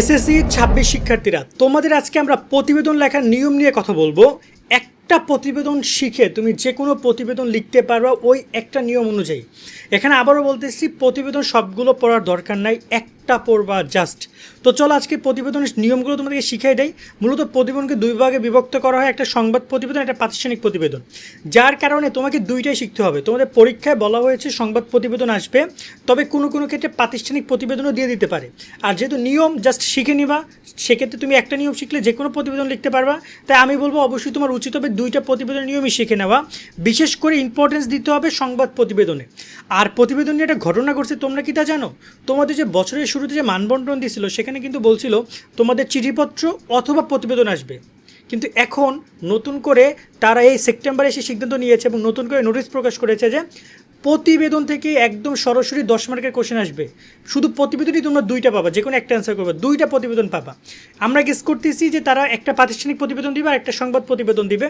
SSC ছাব্বিশ শিক্ষার্থীরা, তোমাদের আজকে আমরা প্রতিবেদন লেখার নিয়ম নিয়ে কথা বলব। একটা প্রতিবেদন শিখে তুমি যে কোনো প্রতিবেদন লিখতে পারবা ওই একটা নিয়ম অনুযায়ী। এখানে আবারও বলতেছি, প্রতিবেদন সবগুলো পড়ার দরকার নাই একটা পড়বা জাস্ট তো চলো আজকে প্রতিবেদনের নিয়মগুলো তোমাদেরকে শিখিয়ে দেয় মূলত প্রতিবেদনকে দুই ভাগে বিভক্ত করা হয়, একটা সংবাদ প্রতিবেদন, একটা প্রাতিষ্ঠানিক প্রতিবেদন। যার কারণে তোমাকে দুইটাই শিখতে হবে। তোমাদের পরীক্ষায় বলা হয়েছে সংবাদ প্রতিবেদন আসবে, তবে কোনো কোনো ক্ষেত্রে প্রাতিষ্ঠানিক প্রতিবেদনও দিয়ে দিতে পারে। আর যেহেতু নিয়ম জাস্ট শিখে নিবা, সেক্ষেত্রে তুমি একটা নিয়ম শিখলে যে কোনো প্রতিবেদন লিখতে পারবা। তাই আমি বলব অবশ্যই তোমার উচিত হবে দুইটা প্রতিবেদন নিয়মই শিখে নেওয়া। বিশেষ করে ইম্পর্টেন্স দিতে হবে সংবাদ প্রতিবেদনে। আর প্রতিবেদন নিয়ে একটা ঘটনা ঘটছে, তোমরা কি তা জানো? তোমাদের যে বছরের শুরুতে যে মানবন্টন দিছিল সেখানে কিন্তু বলছিল, তোমাদের চিঠিপত্র অথবা প্রতিবেদন আসবে। কিন্তু এখন নতুন করে তারা এই সেপ্টেম্বরে এসে সিদ্ধান্ত নিয়েছে এবং নতুন করে নোটিশ প্রকাশ করেছে যে, প্রতিবেদন থেকে একদম সরাসরি দশ মার্কের কোশ্চেন আসবে। শুধু প্রতিবেদনই তোমরা দুইটা পাবা, যে কোনো একটা অ্যান্সার করবে, দুইটা প্রতিবেদন পাবা। আমরা গেস করতেছি যে তারা একটা প্রাতিষ্ঠানিক প্রতিবেদন দিবে আর একটা সংবাদ প্রতিবেদন দিবে।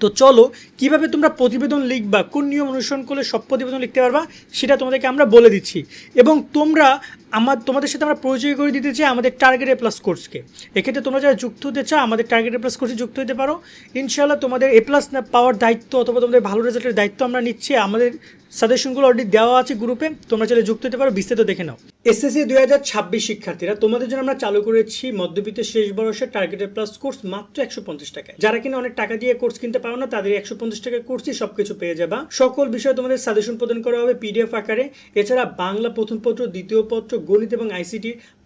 তো চলো, কীভাবে তোমরা প্রতিবেদন লিখবা, কোন নিয়ম অনুসরণ করলে সব প্রতিবেদন লিখতে পারবা, সেটা তোমাদেরকে আমরা বলে দিচ্ছি। এবং তোমরা আমার, তোমাদের সাথে আমরা পরিচয় করে দিতে চাই আমাদের টার্গেট প্লাস কোর্সকে এক্ষেত্রে তোমরা যারা যুক্ত হতে চাও, আমাদের টার্গেট প্লাস কোর্সে যুক্ত হতে পারো। ইনশাআল্লাহ তোমাদের এ প্লাস পাওয়ার দায়িত্ব অথবা তোমাদের ভালো রেজাল্টের দায়িত্ব আমরা নিচ্ছি। আমাদের সাজেশনগুলো অলরেডি দেওয়া আছে গ্রুপে তোমরা চাইলে যুক্ত হতে পারো, বিস্তারিত দেখে নাও। এসএসসি দুই হাজার ছাব্বিশ শিক্ষার্থীরা, তোমাদের জন্য আমরা চালু করেছি মধ্যবিত্তের শেষ বয়সের টার্গেটের প্লাস কোর্স মাত্র একশো পঞ্চাশ টাকায়। যারা কিনা অনেক টাকা দিয়ে কোর্স কিনতে পারো না, তাদের একশো পঞ্চাশ টাকার কোর্সই সবকিছু পেয়ে যাবা। সকল বিষয়ে তোমাদের সাজেশন প্রদান করা হবে পিডিএফ আকারে। এছাড়া বাংলা প্রথম পত্র, দ্বিতীয় পত্র গণিত এবং আইসিটি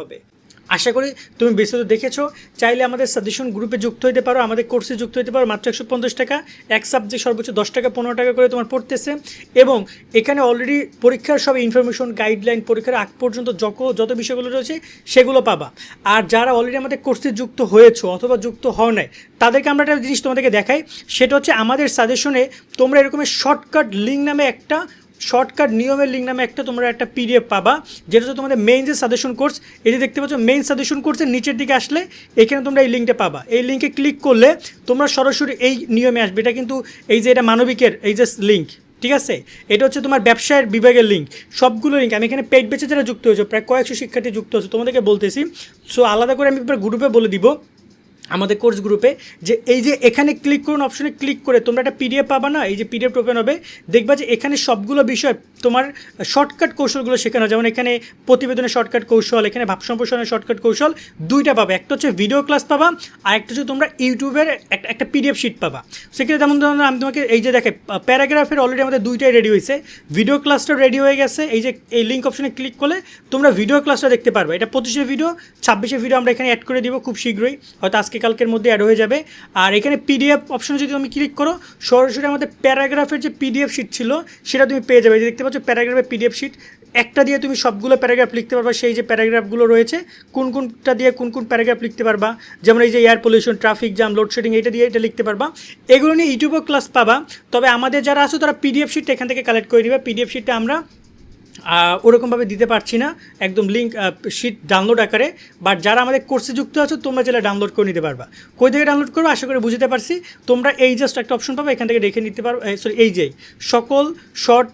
হবে। আশা করি তুমি বিস্তারিত দেখেছ। চাইলে আমাদের সাজেশন গ্রুপে যুক্ত হতে পারো, আমাদের কোর্সে যুক্ত হতে পারো, মাত্র একশো পঞ্চাশ টাকা। এক সাবজেক্ট সর্বোচ্চ দশ টাকা, পনেরো টাকা করে তোমার পড়তেছে। এবং এখানে অলরেডি পরীক্ষার সব ইনফরমেশন গাইডলাইন পরীক্ষার আগ পর্যন্ত যত যত বিষয়গুলো রয়েছে, সেগুলো পাবা। আর যারা অলরেডি আমাদের কোর্সে যুক্ত হয়েছো অথবা যুক্ত হও নাই, তাদেরকে আমরা একটা জিনিস তোমাদেরকে দেখাই। সেটা হচ্ছে আমাদের সাজেশনে তোমরা এরকমের শর্টকাট লিঙ্ক নামে একটা শর্টকাট নিয়মের লিঙ্ক নামে একটা তোমরা একটা পিডিএফ পাবা, যেটা হচ্ছে তোমাদের মেইন যে সাজেশন কোর্স যে দেখতে পাচ্ছ মেইন সাজেশন কোর্সের নিচের দিকে আসলে এখানে তোমরা এই লিঙ্কটা পাবা। এই লিঙ্কে ক্লিক করলে তোমরা সরাসরি এই নিয়মে আসবে। এটা কিন্তু এই যে এটা মানবিকের, এই যে লিঙ্ক ঠিক আছে? এটা হচ্ছে তোমার ব্যবসায়ের বিভাগের লিঙ্ক সবগুলো লিঙ্ক আমি এখানে পেট বেচে যারা যুক্ত হয়েছে, প্রায় কয়েকশো শিক্ষার্থী যুক্ত হচ্ছে তোমাদেরকে বলতেছি। সো আলাদা করে আমি গ্রুপে বলে দিব। আমাদের কোর্স গ্রুপে যে এই যে এখানে ক্লিক করুন অপশনে ক্লিক করে তোমরা একটা পিডিএফ পাবা না? এই যে পিডিএফ ওপেন হবে, দেখবা যে এখানে সবগুলো বিষয় তোমার শর্টকাট কৌশলগুলো শেখানো যেমন এখানে প্রতিবেদনের শর্টকাট কৌশল, এখানে ভাব সম্প্রসারণের শর্টকাট কৌশল, দুইটা পাবে। একটা হচ্ছে ভিডিও ক্লাস পাবা, আর একটা হচ্ছে তোমরা ইউটিউবের একটা একটা পিডিএফ শিট পাবা। সেক্ষেত্রে যেমন ধরুন, আমি তোমাকে এই যে দেখে প্যারাগ্রাফের অলরেডি আমাদের দুইটাই রেডি হয়েছে। ভিডিও ক্লাসটা রেডি হয়ে গেছে। এই যে, এই লিঙ্ক অপশনে ক্লিক করলে তোমরা ভিডিও ক্লাসটা দেখতে পারবে। এটা পঁচিশে ভিডিও ছাব্বিশে ভিডিও আমরা এখানে অ্যাড করে দিব খুব শীঘ্রই। হয়তো আজকে কালকের মধ্যে অ্যাড হয়ে যাবে। আর এখানে পিডিএফ অপশনে যদি তুমি ক্লিক করো, সরাসরি আমাদের প্যারাগ্রাফের যে পিডিএফ শিট ছিল, সেটা তুমি পেয়ে যাবে। যে দেখতে পাচ্ছ প্যারাগ্রাফের পিডিএফ শিট একটা দিয়ে তুমি সবগুলো প্যারাগ্রাফ লিখতে পারবা। সেই যে প্যারাগ্রাফগুলো রয়েছে, কোন কোনটা দিয়ে কোন কোন প্যারাগ্রাফ লিখতে পারবা? যেমন এই যে air pollution traffic jam load shedding এটা দিয়ে এটা লিখতে পারবা। এগুলো নিয়ে ইউটিউবেও ক্লাস পাবা। তবে আমাদের যারা আছে, তারা পিডিএফ শিটটা এখান থেকে কালেক্ট করে দিবে পিডিএফ শিটটা আমরা ওরকমভাবে দিতে পারছি না। একদম লিঙ্ক শিট ডাউনলোড আকারে। বাট যারা আমাদের কোর্সে যুক্ত আছো, তোমরা চাইলে ডাউনলোড করে নিতে পারবা। কই থেকে ডাউনলোড করব? আশা করে বুঝতে পারছি। তোমরা এই জাস্ট একটা অপশন পাবো, এখান থেকে রেখে নিতে পারো। সরি এই যে, সকল শর্ট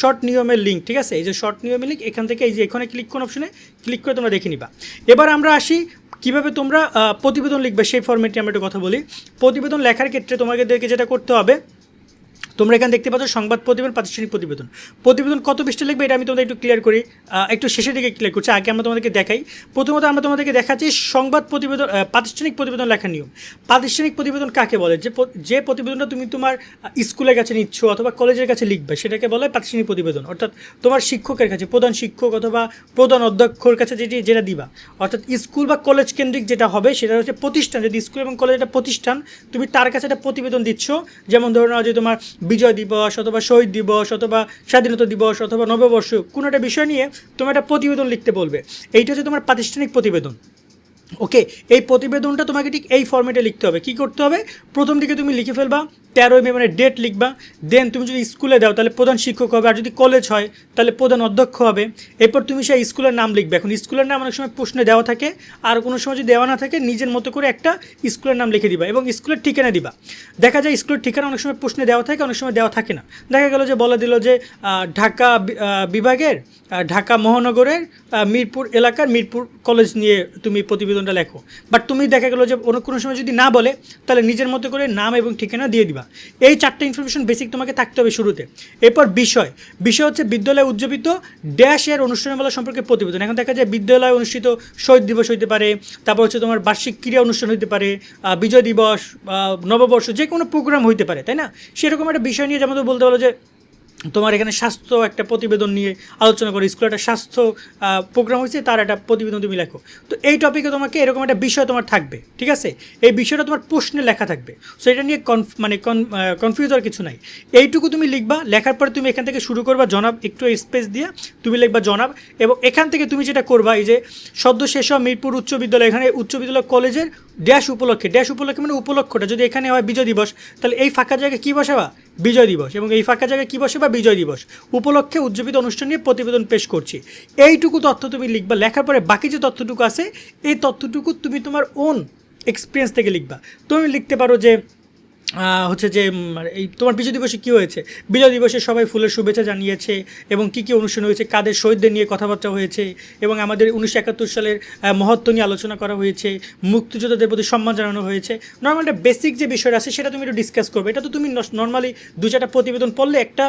শর্ট নিয়মের লিঙ্ক ঠিক আছে? এই যে শর্ট নিয়মের লিঙ্ক এখান থেকে এই যে এখানে ক্লিক কোন অপশনে ক্লিক করে তোমরা দেখে নিবা। এবার আমরা আসি, কীভাবে তোমরা প্রতিবেদন লিখবে সেই ফর্মেটে আমরা একটু কথা বলি। প্রতিবেদন লেখার ক্ষেত্রে তোমাদেরকে যেটা করতে হবে তোমরা এখানে দেখতে পাচ্ছ সংবাদ প্রতিবেদন, প্রাতিষ্ঠানিক প্রতিবেদন। প্রতিবেদন কত পৃষ্ঠা লিখবে এটা আমি তোমাদের একটু ক্লিয়ার করি। একটু শেষের দিকে ক্লিয়ার করছি, আগে আমরা তোমাদেরকে দেখাই। প্রথমত আমরা তোমাদেরকে দেখাচ্ছি সংবাদ প্রতিবেদন প্রাতিষ্ঠানিক প্রতিবেদন লেখার নিয়ম। প্রাতিষ্ঠানিক প্রতিবেদন কাকে বলে? যে যে প্রতিবেদনটা তুমি তোমার স্কুলের কাছে নিচ্ছ অথবা কলেজের কাছে লিখবে, সেটাকে বলে প্রাতিষ্ঠানিক প্রতিবেদন। অর্থাৎ তোমার শিক্ষকের কাছে, প্রধান শিক্ষক অথবা প্রধান অধ্যক্ষর কাছে যেটি, যেটা দিবা। অর্থাৎ স্কুল বা কলেজ কেন্দ্রিক যেটা হবে, সেটা হচ্ছে প্রতিষ্ঠান। যদি স্কুল এবং কলেজ একটা প্রতিষ্ঠান, তুমি তার কাছে একটা প্রতিবেদন দিচ্ছ। যেমন ধরো যে তোমার বিজয় দিবস অথবা শহীদ দিবস অথবা স্বাধীনতা দিবস অথবা নববর্ষ, কোনো একটা বিষয় নিয়ে তোমার একটা প্রতিবেদন লিখতে বলবে। এইটা হচ্ছে তোমার প্রাতিষ্ঠানিক প্রতিবেদন। ওকে, এই প্রতিবেদনটা তোমাকে ঠিক এই ফর্মেটে লিখতে হবে। কি করতে হবে? প্রথম দিকে তুমি লিখে ফেলবা তেরো মে মানে ডেট লিখবা দেন তুমি যদি স্কুলে দাও তাহলে প্রধান শিক্ষক হবে, আর যদি কলেজ হয়, তাহলে প্রধান অধ্যক্ষ হবে। এরপর তুমি সেই স্কুলের নাম লিখবে। এখন স্কুলের নাম অনেক সময় প্রশ্নে দেওয়া থাকে, আর কোনো সময় যদি দেওয়া না থাকে, নিজের মতো করে একটা স্কুলের নাম লিখে দিবা এবং স্কুলের ঠিকানা দিবা। দেখা যায় স্কুলের ঠিকানা অনেক সময় প্রশ্নে দেওয়া থাকে, অনেক সময় দেওয়া থাকে না। দেখা গেল যে বলে দিল যে ঢাকা বিভাগের ঢাকা মহানগরের মিরপুর এলাকার মিরপুর কলেজ নিয়ে তুমি প্রতিবেদনটা লেখো। বাট তুমি দেখা গেলো যে অন্য কোনো সময় যদি না বলে, তাহলে নিজের মতো করে নাম এবং ঠিকানা দিয়ে দিবা। এই চারটে ইনফরমেশন বেসিক তোমাকে থাকতে হবে শুরুতে। এরপর বিষয়। বিষয় হচ্ছে বিদ্যালয়ে উদযাপিত ড্যাশ এর অনুষ্ঠানমালা সম্পর্কে প্রতিবেদন। এখন দেখা যায় বিদ্যালয়ে অনুষ্ঠিত শহীদ দিবস হইতে পারে, তারপর হচ্ছে তোমার বার্ষিক ক্রীড়া অনুষ্ঠান হইতে পারে বিজয় দিবস নববর্ষ যে কোনো প্রোগ্রাম হইতে পারে, তাই না? সেরকম একটা বিষয় নিয়ে যেমন বলতে পারো যে তোমার এখানে স্বাস্থ্য একটা প্রতিবেদন নিয়ে আলোচনা করো, স্কুলে একটা স্বাস্থ্য প্রোগ্রাম হয়েছে, তার একটা প্রতিবেদন তুমি লেখো। তো এই টপিকে তোমাকে এরকম একটা বিষয় তোমার থাকবে, ঠিক আছে? এই বিষয়টা তোমার প্রশ্নে লেখা থাকবে। সো এটা নিয়ে কনফ মানে কনফিউজ হওয়ার কিছু নাই। এইটুকু তুমি লিখবা, লেখার পরে তুমি এখান থেকে শুরু করবা, জনাব, একটু স্পেস দিয়ে, তুমি লিখবা জনাব, এবং এখান থেকে তুমি যেটা করবা, এই যে সদ্য শেষ হওয়া মিরপুর উচ্চ বিদ্যালয়, এখানে উচ্চ বিদ্যালয় কলেজের ড্যাশ উপলক্ষে ড্যাশ উপলক্ষে মানে উপলক্ষটা, যদি এখানে হয় বিজয় দিবস, তাহলে এই ফাঁকা জায়গায় কী বসে বা? বিজয় দিবস, এবং এই ফাঁকা জায়গায় কী বসে বা? বিজয় দিবস। উপলক্ষে উদযাপিত অনুষ্ঠান নিয়ে প্রতিবেদন পেশ করছি। এইটুকু তথ্য তুমি লিখবা, লেখার পরে বাকি যে তথ্যটুকু আছে, এই তথ্যটুকু তুমি তোমার ওন এক্সপিরিয়েন্স থেকে লিখবা। তুমি লিখতে পারো যে হচ্ছে যে এই তোমার বিজয় দিবসে কী হয়েছে? বিজয় দিবসে সবাই ফুলের শুভেচ্ছা জানিয়েছে এবং কী কী অনুষ্ঠান হয়েছে, কাদের শহীদদের নিয়ে কথাবার্তা হয়েছে এবং আমাদের উনিশশো একাত্তর সালের মহত্ব নিয়ে আলোচনা করা হয়েছে, মুক্তিযোদ্ধাদের প্রতি সম্মান জানানো হয়েছে। নর্মাল একটা বেসিক যে বিষয়টা আছে, সেটা তুমি একটু ডিসকাস করবে। এটা তো তুমি নর্মালি দু চারটা প্রতিবেদন পড়লে একটা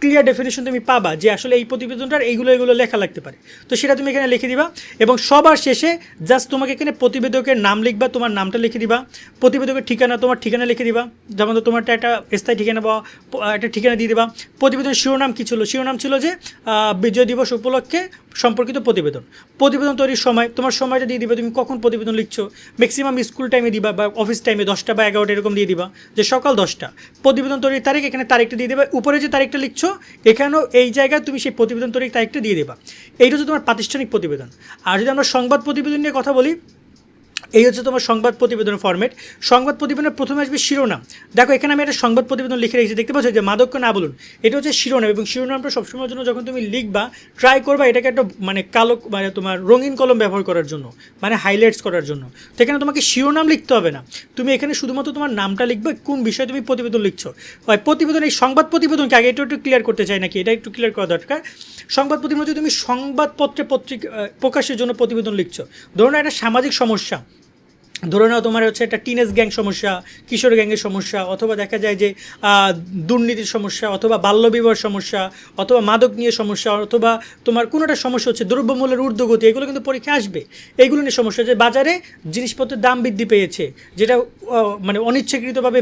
ক্লিয়ার ডেফিনেশন তুমি পাবা যে আসলে এই প্রতিবেদনটার এইগুলো এগুলো লেখা লাগতে পারে। তো সেটা তুমি এখানে লিখে দিবা এবং সবার শেষে জাস্ট তোমাকে এখানে প্রতিবেদকের নাম লিখবা, তোমার নামটা লিখে দিবা। প্রতিবেদকের ঠিকানা, তোমার ঠিকানা লিখে দিবা। যেমন তো তোমারটা একটা স্থায়ী ঠিকানা বা, একটা ঠিকানা দিয়ে দিবা। প্রতিবেদনের শিরোনাম কী ছিল? শিরোনাম ছিল যে বিজয় দিবস উপলক্ষে সম্পর্কিত প্রতিবেদন। প্রতিবেদন তৈরির সময়, তোমার সময়টা দিয়ে দিবে। তুমি কখন প্রতিবেদন লিখছো? ম্যাক্সিমাম স্কুল টাইমে দিবা বা অফিস টাইমে দশটা বা এগারোটা এরকম দিয়ে দিবা, যে সকাল দশটা। প্রতিবেদন তৈরির তারিখ, এখানে তারিখটা দিয়ে দেবে। উপরে যে তারিখটা লিখছো, এখানেও এই জায়গায় তুমি সেই প্রতিবেদন তৈরির তারিখটা দিয়ে দেবা। এইটা হচ্ছে তোমার প্রাতিষ্ঠানিক প্রতিবেদন। আর যদি আমরা সংবাদ প্রতিবেদন নিয়ে কথা বলি এই হচ্ছে তোমার সংবাদ প্রতিবেদনের ফরম্যাট সংবাদ প্রতিবেদনের প্রথমে আসবে শিরোনাম। দেখো, এখানে আমি একটা সংবাদ প্রতিবেদন লিখে রেখেছি। দেখতে পাচ্ছ যে মাদক্য না বলুন, এটা হচ্ছে শিরোনাম এবং শিরোনামটা সবসময়ের জন্য যখন তুমি লিখবা ট্রাই করবা এটাকে একটা মানে কালো মানে তোমার রঙিন কলম ব্যবহার করার জন্য মানে হাইলাইটস করার জন্য। তো এখানে তোমাকে শিরোনাম লিখতে হবে না। তুমি এখানে শুধুমাত্র তোমার নামটা লিখবে, কোন বিষয়ে তুমি প্রতিবেদন লিখছো। হয় প্রতিবেদন, এই সংবাদ প্রতিবেদনকে আগে একটু একটু ক্লিয়ার করতে চাই নাকি? এটা একটু ক্লিয়ার করা দরকার। সংবাদ প্রতিবেদন যদি তুমি সংবাদপত্রে পত্রিকা প্রকাশের জন্য প্রতিবেদন লিখছো। ধরুন একটা সামাজিক সমস্যা। ধরে নাও তোমার হচ্ছে একটা টিনেজ গ্যাং সমস্যা, কিশোর গ্যাংয়ের সমস্যা, অথবা দেখা যায় যে দুর্নীতির সমস্যা, অথবা বাল্যবিবাহ সমস্যা, অথবা মাদক নিয়ে সমস্যা, অথবা তোমার কোনো একটা সমস্যা হচ্ছে দ্রব্যমূল্যের ঊর্ধ্বগতি, এগুলো কিন্তু পরীক্ষা আসবে। এইগুলো নিয়ে সমস্যা যে বাজারে জিনিসপত্রের দাম বৃদ্ধি পেয়েছে, যেটা মানে অনিচ্ছাকৃতভাবে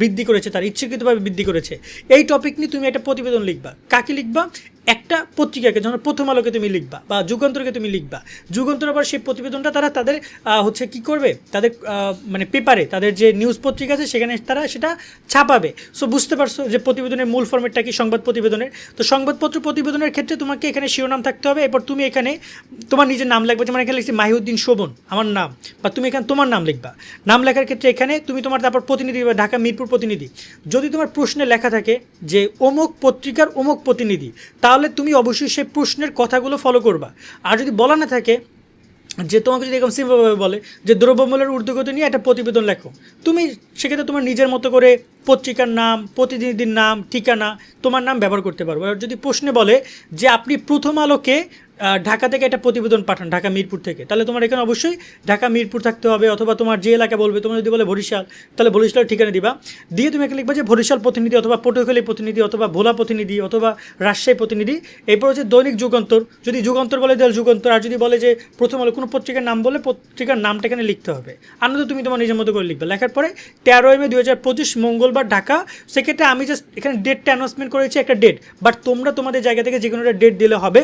বৃদ্ধি করেছে, তার ইচ্ছাকৃতভাবে বৃদ্ধি করেছে। এই টপিক নিয়ে তুমি একটা প্রতিবেদন লিখবা। কাকে লিখবা? একটা পত্রিকাকে যেমন প্রথম আলোকে তুমি লিখবা বা যুগান্তরকে তুমি লিখবা, যুগান্তর আবার সেই প্রতিবেদনটা তারা তাদের হচ্ছে কি করবে? তাদের মানে পেপারে তাদের যে নিউজ পত্রিকা আছে সেখানে তারা সেটা ছাপাবে। সো বুঝতে পারছ যে প্রতিবেদনের মূল ফর্মেটটা কি? সংবাদ প্রতিবেদনের। তো সংবাদপত্র প্রতিবেদনের ক্ষেত্রে তোমাকে এখানে শিরোনাম থাকতে হবে। এরপর তুমি এখানে তোমার নিজের নাম লিখবে। যেমন এখানে লিখছি, মাহিউদ্দিন শোভন আমার নাম। বা তুমি এখানে তোমার নাম লিখবা। নাম লেখার ক্ষেত্রে এখানে তুমি তোমার তারপর প্রতিনিধি বা ঢাকা মিরপুর প্রতিনিধি। যদি তোমার প্রশ্নে লেখা থাকে যে, অমুক পত্রিকার অমুক প্রতিনিধি তাহলে তুমি অবশ্যই সেই প্রশ্নের কথাগুলো ফলো করবা। আর যদি বলা না থাকে, যে তোমাকে যদি এরকম সিম্পলভাবে বলে, যে দ্রব্যমূল্যের ঊর্ধ্বগতি নিয়ে একটা প্রতিবেদন লেখো, তুমি সেক্ষেত্রে তোমার নিজের মতো করে পত্রিকার নাম, প্রতিনিধির নাম, ঠিকানা তোমার নাম ব্যবহার করতে পারব। আর যদি প্রশ্নে বলে যে আপনি প্রথম আলোকে ঢাকা থেকে একটা প্রতিবেদন পাঠান, ঢাকা মিরপুর থেকে, তাহলে তোমার এখানে অবশ্যই ঢাকা মিরপুর থাকতে হবে অথবা তোমার যে এলাকা বলবে, তোমার যদি বলে বরিশাল, তাহলে বরিশালের ঠিকানা দিবা। দিয়ে তুমি এখানে লিখবা যে বরিশাল প্রতিনিধি অথবা পটুয়াখালী প্রতিনিধি অথবা ভোলা প্রতিনিধি অথবা রাজশাহী প্রতিনিধি। এরপর হচ্ছে দৈনিক যুগান্তর। যদি যুগান্তর বলে তাহলে যুগান্তর, আর যদি বলে যে প্রথম আলো, কোনো পত্রিকার নাম বলে পত্রিকার নামটা এখানে লিখতে হবে। আনন্দ তুমি তোমার নিজের মতো করে লিখবে। লেখার পরে তেরোই মে দু হাজার পঁচিশ মঙ্গলবার ঢাকা সেক্ষেত্রে আমি জাস্ট এখানে ডেটটা অ্যানাউন্সমেন্ট করেছি, একটা ডেট বাট তোমরা তোমাদের জায়গা থেকে যে কোনো একটা ডেট দিলে হবে।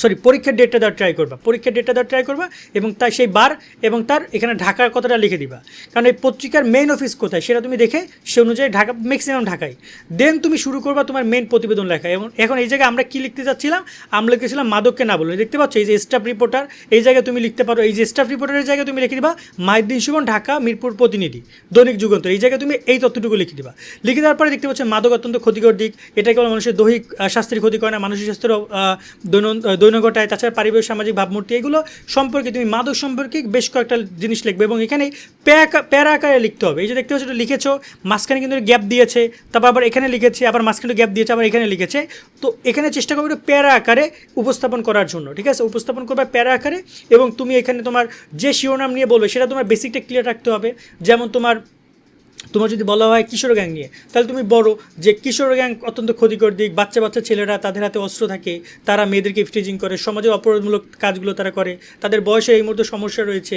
সরি পরীক্ষার ডেটটা দেওয়ার ট্রাই করবা। পরীক্ষার ডেটটা দেওয়ার ট্রাই করবা এবং তার সেই বার এবং তার এখানে ঢাকার কথাটা লিখে দিবা। কারণ এই পত্রিকার মেইন অফিস কোথায় সেটা তুমি দেখে সে অনুযায়ী ঢাকা ম্যাক্সিমাম ঢাকায়। দেন তুমি শুরু করবা তোমার মেইন প্রতিবেদন লেখা। এবং এখন এই জায়গায় আমরা কী লিখতে চাচ্ছিলাম? আমরা লিখেছিলাম মাদককে না বলুন দেখতে পাচ্ছ এই যে স্টাফ রিপোর্টার এই জায়গায় তুমি লিখতে পারো। এই যে স্টাফ রিপোর্টারের জায়গায় তুমি লিখে দিবা মাইদ্দিন সুমন, ঢাকা, মিরপুর প্রতিনিধি, দৈনিক যুগান্তর। এই জায়গায় তুমি এই তথ্যটুকু লিখে দিবা। লিখে দেওয়ার পরে দেখতে পাচ্ছ মাদক অত্যন্ত ক্ষতিকর দিক। এটা কেবল মানুষের দৈহিক স্বাস্থ্যের ক্ষতি করে না। মানসিক স্বাস্থ্যের দৈন দৈনঘটায় তাছাড়া পারিবারিক, সামাজিক ভাবমূর্তি, এগুলো সম্পর্কে তুমি মাদক সম্পর্কে বেশ কয়েকটা জিনিস লিখবে এবং এখানে প্যারা- আকারে লিখতে হবে। এই যে দেখতে পাচ্ছ, এটা লিখেছো, মাঝখানে কিন্তু গ্যাপ দিয়েছে, তারপর আবার এখানে লিখেছে, আবার মাঝখানে গ্যাপ দিয়েছে, আবার এখানে লিখেছে। তো এখানে চেষ্টা করবে একটু প্যারা আকারে উপস্থাপন করার জন্য, ঠিক আছে? উপস্থাপন করবে প্যারা আকারে এবং তুমি এখানে তোমার যে শিরোনাম নিয়ে বলবে, সেটা তোমার বেসিকটা ক্লিয়ার রাখতে হবে। যেমন তোমার তোমার যদি বলা হয় কিশোর গ্যাং নিয়ে, তাহলে তুমি বড় যে কিশোর গ্যাং অত্যন্ত ক্ষতিকর দিক বাচ্চা বাচ্চা ছেলেরা তাদের হাতে অস্ত্র থাকে, তারা মেয়েদেরকে ইফটিজিং করে, সমাজে অপরাধমূলক কাজগুলো তারা করে, তাদের বয়সে এই মুহূর্তে সমস্যা রয়েছে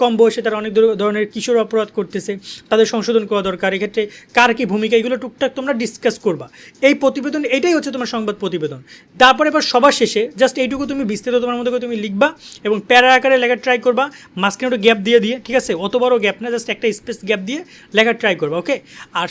কম বয়সে তারা অনেক ধরনের কিশোর অপরাধ করতেছে, তাদের সংশোধন করা দরকার। এক্ষেত্রে কার কী ভূমিকা? এগুলো টুকটাক তোমরা ডিসকাস করবা। এই প্রতিবেদন, এটাই হচ্ছে তোমার সংবাদ প্রতিবেদন। তারপরে এবার সবার শেষে জাস্ট এইটুকু তুমি বিস্তারিত তোমার মধ্যে তুমি লিখবা এবং প্যারা আকারে লেখা ট্রাই করবা, মাঝখানে একটু গ্যাপ দিয়ে দিয়ে, ঠিক আছে? অত বড় গ্যাপ না জাস্ট একটা স্পেস গ্যাপ দিয়ে লেখা ট্রাই করবা ওকে আর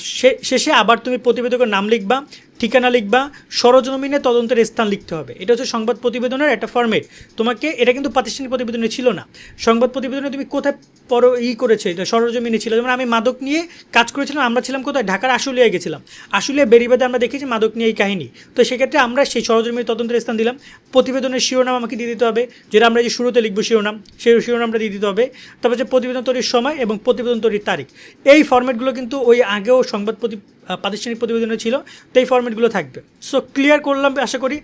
শেষে আবার তুমি প্রতিবেদকের নাম লিখবা ঠিকানা লিখবা, সরজমিনে তদন্তের স্থান লিখতে হবে। এটা হচ্ছে সংবাদ প্রতিবেদনের একটা ফর্মেট তোমাকে, এটা কিন্তু প্রাতিষ্ঠানিক প্রতিবেদনে ছিল না। সংবাদ প্রতিবেদনে তুমি কোথায় পর ই করেছে সরজমিনে ছিল। যেমন আমি মাদক নিয়ে কাজ করেছিলাম, আমরা ছিলাম কোথায়? ঢাকার আশুলিয়ায় গেছিলাম। আশুলিয়া বেরিবাদে আমরা দেখেছি মাদক নিয়ে এই কাহিনী। তো সেক্ষেত্রে আমরা সেই সরজমিনে তদন্তের স্থান দিলাম। প্রতিবেদনের শিরোনাম আমাকে দিয়ে দিতে হবে। যেটা আমরা যে শুরুতে লিখব শিরোনাম, সেই শিরোনামটা দিয়ে দিতে হবে। তারপর যে প্রতিবেদন তৈরির সময় এবং প্রতিবেদন তৈরির তারিখ। এই ফর্মেটগুলো কিন্তু ওই আগেও সংবাদ প্রতি প্রাতিষ্ঠানিক প্রতিবেদনে ছিল তো এই ফর্মেটগুলো থাকবে। সো ক্লিয়ার করলাম আশা করি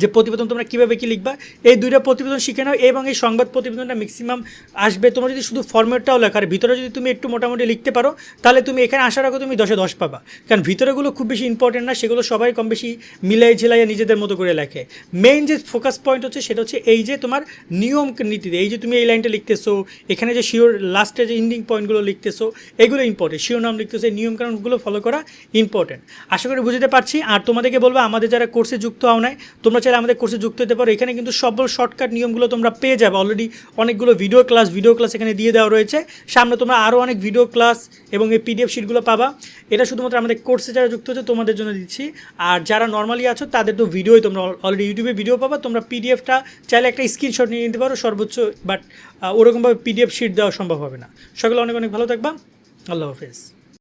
যে প্রতিবেদন তোমরা কীভাবে কী লিখবা, এই দুইটা প্রতিবেদন শিখে নাও এবং এই সংবাদ প্রতিবেদনটা ম্যাক্সিমাম আসবে। তোমার যদি শুধু ফর্মেটটাও লেখার ভিতরে যদি তুমি একটু মোটামুটি লিখতে পারো, তাহলে তুমি এখানে আসার আগে তুমি দশে দশ পাবা। কারণ ভিতরেগুলো খুব বেশি ইম্পর্টেন্ট না, সেগুলো সবাই কম বেশি মিলাই ঝিলাইয়া নিজেদের মতো করে লেখে। মেইন যে ফোকাস পয়েন্ট হচ্ছে, সেটা হচ্ছে এই যে তোমার নিয়ম নীতিতে এই যে তুমি এই লাইনটা লিখতেছো, এখানে যে শিওর লাস্টে যে ইন্ডিং পয়েন্টগুলো লিখতেছো, এগুলো ইম্পর্টেন্ট শিওর নাম লিখতেছো, এই নিয়মকানুনগুলো ফলো করা ইম্পর্টেন্ট আশা করি বুঝতে পারছি। আর তোমাদেরকে বলব, আমাদের যারা কোর্সে যুক্ত হও নাই তোমরা চাইলে আমাদের কোর্সে যুক্ত হতে পারো। এখানে কিন্তু সব শর্টকাট নিয়মগুলো তোমরা পেয়ে যাবে। অলরেডি অনেকগুলো ভিডিও ক্লাস ভিডিও ক্লাস এখানে দিয়ে দেওয়া রয়েছে। সামনে তোমরা আরও অনেক ভিডিও ক্লাস এবং এই পিডিএফ শিটগুলো পাবা। এটা শুধুমাত্র আমাদের কোর্সে যারা যুক্ত হচ্ছে, তোমাদের জন্য দিচ্ছি। আর যারা নর্মালি আছো, তাদের তো ভিডিওই তোমরা অলরেডি ইউটিউবে ভিডিও পাবা। তোমরা পিডিএফটা চাইলে একটা স্ক্রিনশট নিয়ে নিতে পারো। সর্বোচ্চ বাট ওরকমভাবে পিডিএফ শিট দেওয়া সম্ভব হবে না। সকলে অনেক অনেক ভালো থাকবা। আল্লাহ হাফেজ।